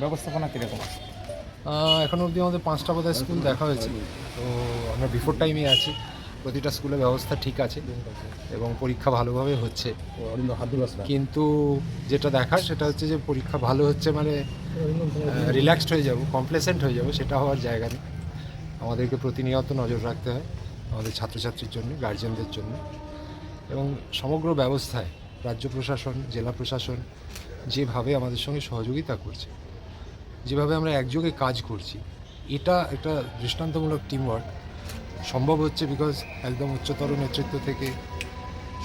ব্যবস্থাপনা কীরকম? আহ, অবধি আমাদের পাঁচটা বোধহয় স্কুল দেখা হয়েছে। তো আমরা বিফোর টাইমে আছি। প্রতিটা স্কুলে ব্যবস্থা ঠিক আছে এবং পরীক্ষা ভালোভাবে হচ্ছে। কিন্তু যেটা দেখার সেটা হচ্ছে যে পরীক্ষা ভালো হচ্ছে মানে রিল্যাক্সড হয়ে যাব কমপ্লেসেন্ট হয়ে যাব সেটা হওয়ার জায়গা নেই। আমাদেরকে প্রতিনিয়ত নজর রাখতে হয় আমাদের ছাত্রছাত্রীর জন্য গার্জেনদের জন্য। এবং সমগ্র ব্যবস্থায় রাজ্য প্রশাসন জেলা প্রশাসন যেভাবে আমাদের সঙ্গে সহযোগিতা করছে যেভাবে আমরা একযোগে কাজ করছি, এটা একটা দৃষ্টান্তমূলক টিমওয়ার্ক সম্ভব হচ্ছে বিকজ একদম উচ্চতর নেতৃত্ব থেকে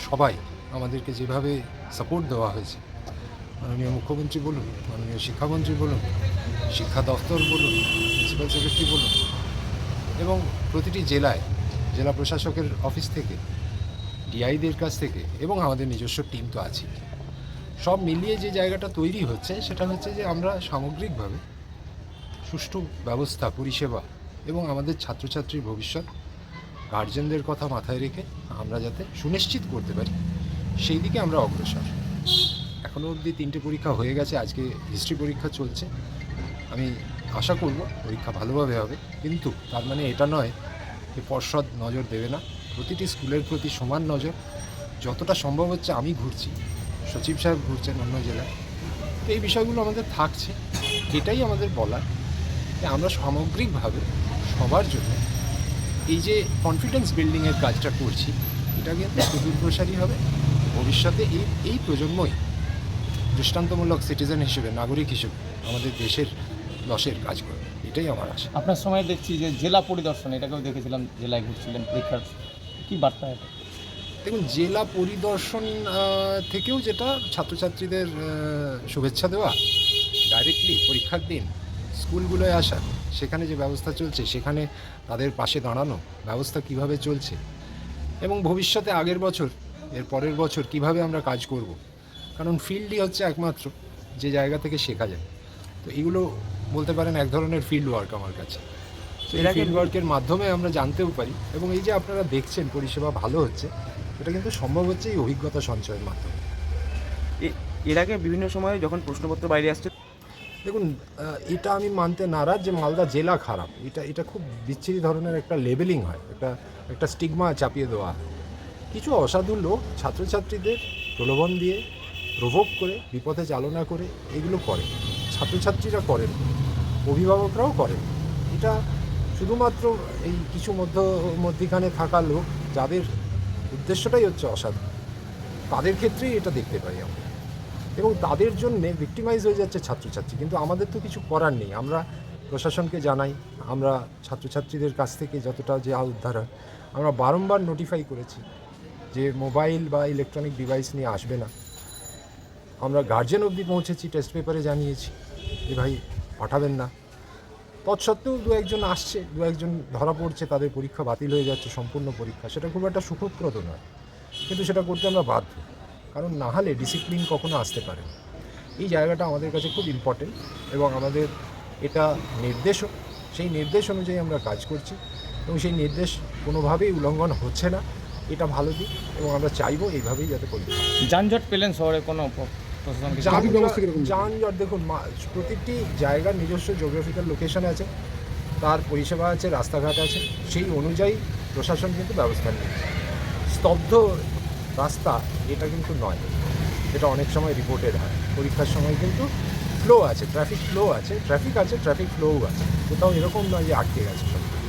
সবাই আমাদেরকে যেভাবে সাপোর্ট দেওয়া হয়েছে, মাননীয় মুখ্যমন্ত্রী বলুন, মাননীয় শিক্ষামন্ত্রী বলুন, শিক্ষা দপ্তর বলুন প্রিন্সিপাল সেক্রেটারি বলুন, এবং প্রতিটি জেলায় জেলা প্রশাসকের অফিস থেকে ডিআইদের কাছ থেকে, এবং আমাদের নিজস্ব টিম তো আছে সব মিলিয়ে যে জায়গাটা তৈরি হচ্ছে, সেটা হচ্ছে যে আমরা সামগ্রিকভাবে সুষ্ঠু ব্যবস্থা, পরিষেবা এবং আমাদের ছাত্রছাত্রীর ভবিষ্যৎ গার্জেনদের কথা মাথায় রেখে আমরা যাতে সুনিশ্চিত করতে পারি, সেই দিকে আমরা অগ্রসর। এখনও অবধি তিনটে পরীক্ষা হয়ে গেছে, আজকে হিস্ট্রি পরীক্ষা চলছে। আমি আশা করব পরীক্ষা ভালোভাবে হবে, কিন্তু তার মানে এটা নয় যে পর্ষদ নজর দেবে না। প্রতিটি স্কুলের প্রতি সমান নজর। যতটা সম্ভব হচ্ছে আমি ঘুরছি। সচিব সাহেব ঘুরছেন অন্য জেলায়। তো এই বিষয়গুলো আমাদের থাকছে, এটাই আমাদের বলার। যে আমরা সামগ্রিকভাবে সবার জন্য এই যে কনফিডেন্স বিল্ডিংয়ের কাজটা করছি, এটা কিন্তু সুদূর প্রসারী হবে। ভবিষ্যতে এই এই প্রজন্মই দৃষ্টান্তমূলক সিটিজেন হিসেবে, নাগরিক হিসেবে আমাদের দেশের লসের কাজ করবে। এটাই আমার আশা। আপনার সময় দেখছি যে জেলা পরিদর্শন, এটাকেও দেখেছিলাম, জেলায় ঘুরছিলেন, পরীক্ষার কি বার্তা এটা? দেখুন জেলা পরিদর্শন থেকেও যেটা ছাত্রছাত্রীদের শুভেচ্ছা দেওয়া ডাইরেক্টলি পরীক্ষার দিন স্কুলগুলোয় আসা সেখানে যে ব্যবস্থা চলছে সেখানে তাদের পাশে দাঁড়ানো ব্যবস্থা কীভাবে চলছে এবং ভবিষ্যতে আগের বছর এর পরের বছর কীভাবে আমরা কাজ করব কারণ ফিল্ডই হচ্ছে একমাত্র যে জায়গা থেকে শেখা যায়। তো এগুলো বলতে পারেন এক ধরনের ফিল্ড ওয়ার্ক আমার কাছে। তো এর আগে- ফিল্ড ওয়ার্কের মাধ্যমে আমরা জানতেও পারি এবং এই যে আপনারা দেখছেন পরিষেবা ভালো হচ্ছে এটা কিন্তু সম্ভব হচ্ছে এই অভিজ্ঞতা সঞ্চয়ের মাধ্যমে। এ- এর আগে বিভিন্ন সময়ে যখন প্রশ্নপত্র বাইরে আসছে দেখুন এটা আমি মানতে নারাজ যে মালদা জেলা খারাপ। এটা এটা খুব বিচ্ছিরি ধরনের একটা লেবেলিং হয় একটা একটা স্টিগমা চাপিয়ে দেওয়া। হয়। কিছু অসাধু লোক ছাত্রছাত্রীদের প্রলোভন দিয়ে প্রভোগ করে বিপথে চালনা করে এগুলো করে ছাত্রছাত্রীরা করেন অভিভাবকরাও করেন। এটা শুধুমাত্র এই কিছু মধ্য মধ্যিখানে থাকা লোক যাদের উদ্দেশ্যটাই হচ্ছে অসাধু। তাদের ক্ষেত্রেই এটা দেখতে পাই আমরা। এবং তাদের জন্যে ভিক্টিমাইজ হয়ে যাচ্ছে ছাত্রছাত্রী। কিন্তু আমাদের তো কিছু করার নেই। আমরা প্রশাসনকে জানাই, আমরা ছাত্রছাত্রীদের কাছ থেকে যতটা যে উদ্ধার হয়, আমরা বারংবার নোটিফাই করেছি যে মোবাইল বা ইলেকট্রনিক ডিভাইস নিয়ে আসবে না। আমরা গার্জেন অবধি পৌঁছেছি টেস্ট পেপারে জানিয়েছি যে ভাই পাঠাবেন না। তৎসত্ত্বেও দু একজন আসছে, দু একজন ধরা পড়ছে, তাদের পরীক্ষা বাতিল হয়ে যাচ্ছে, সম্পূর্ণ পরীক্ষা। সেটা খুব একটা সুখপ্রদ নয়। কিন্তু সেটা করতে আমরা বাধ্য। কারণ না হলে ডিসিপ্লিন কখনো আসতে পারে না। এই জায়গাটা আমাদের কাছে খুব ইম্পর্টেন্ট এবং আমাদের এটা নির্দেশও সেই নির্দেশ অনুযায়ী আমরা কাজ করছি এবং সেই নির্দেশ কোনোভাবেই উল্লঙ্ঘন হচ্ছে না। এটা ভালো দিক এবং আমরা চাইব এইভাবেই যাতে হয়। যানজট পেলেন শহরে কোনো যানজট যানজট দেখুন মা- প্রতিটি জায়গার নিজস্ব জিওগ্রাফিক্যাল লোকেশন আছে তার পরিষেবা আছে রাস্তাঘাট আছে সেই অনুযায়ী প্রশাসন কিন্তু ব্যবস্থা নিয়েছে। স্তব্ধ রাস্তা এটা কিন্তু নয় এটা অনেক সময় রিপোর্টেড হয়। পরীক্ষার সময় কিন্তু ফ্লো আছে ট্রাফিক ফ্লো আছে ট্রাফিক আছে ট্রাফিক ফ্লোও আছে। কোথাও এরকম নয় যে আটকে গেছে সব।